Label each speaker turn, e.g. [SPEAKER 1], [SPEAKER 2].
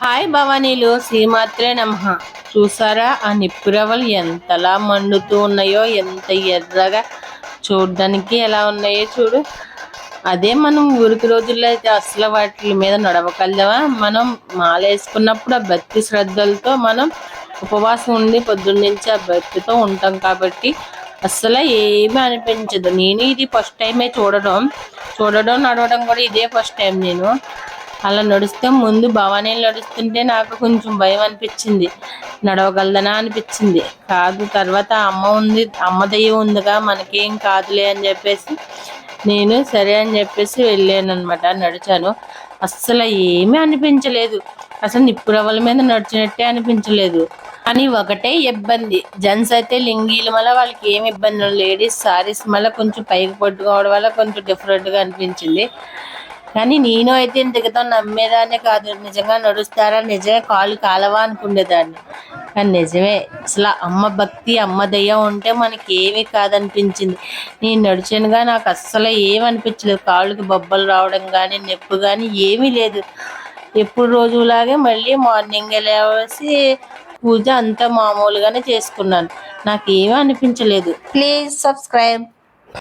[SPEAKER 1] Hi భవానీలు శ్రీమాత్రే నమ. చూసారా ఆ నిప్పురవలు ఎంతలా మండుతూ ఉన్నాయో ఎంత ఎర్రగా చూడడానికి ఎలా ఉన్నాయో చూడు. అదే మనం ఊరికి రోజుల్లో అయితే అసలు వాటి మీద నడవగలవా మనం మాల వేసుకున్నప్పుడు ఆ భక్తి శ్రద్ధలతో మనం ఉపవాసం ఉండి పొద్దున్నుంచి ఆ భక్తితో ఉంటాం కాబట్టి అస్సలు ఏమీ అనిపించదు. నేను ఇది ఫస్ట్ టైమే చూడడం. చూడడం నడవడం కూడా ఇదే ఫస్ట్ టైం నేను. అలా నడుస్తే ముందు భవానీలు నడుస్తుంటే నాకు కొంచెం భయం అనిపించింది. నడవగలదనా అనిపించింది. కాదు తర్వాత అమ్మ ఉంది అమ్మ దయ్యం ఉందిగా మనకేం కాదులే అని చెప్పేసి నేను సరే అని చెప్పేసి వెళ్ళాను అనమాట నడిచాను. అస్సలు ఏమీ అనిపించలేదు. అసలు నిప్పురవ్వల మీద నడిచినట్టే అనిపించలేదు. కానీ ఒకటే ఇబ్బంది. జెంట్స్ అయితే లింగీల వల్ల వాళ్ళకి ఏమి ఇబ్బంది లేదు. లేడీస్ సారీస్ వల్ల కొంచెం పైకి పట్టుకోవడం వల్ల కొంచెం డిఫరెంట్గా అనిపించింది. కానీ నేను అయితే ఇంతకితో నమ్మేదాన్ని కాదు. నిజంగా నడుస్తారా? నిజమే కాలు కాలవా అనుకునేదాన్ని. కానీ నిజమే అసలు అమ్మ భక్తి అమ్మ దయ్య ఉంటే మనకి ఏమీ కాదనిపించింది. నేను నడిచానుగా నాకు అస్సలు ఏమనిపించలేదు. కాళ్ళకి బొబ్బలు రావడం కానీ నొప్పి కానీ ఏమీ లేదు. ఎప్పుడు రోజులాగే మళ్ళీ మార్నింగ్ లేవసి పూజ అంతా మామూలుగానే చేసుకున్నాను. నాకు ఏమీ అనిపించలేదు. Please subscribe.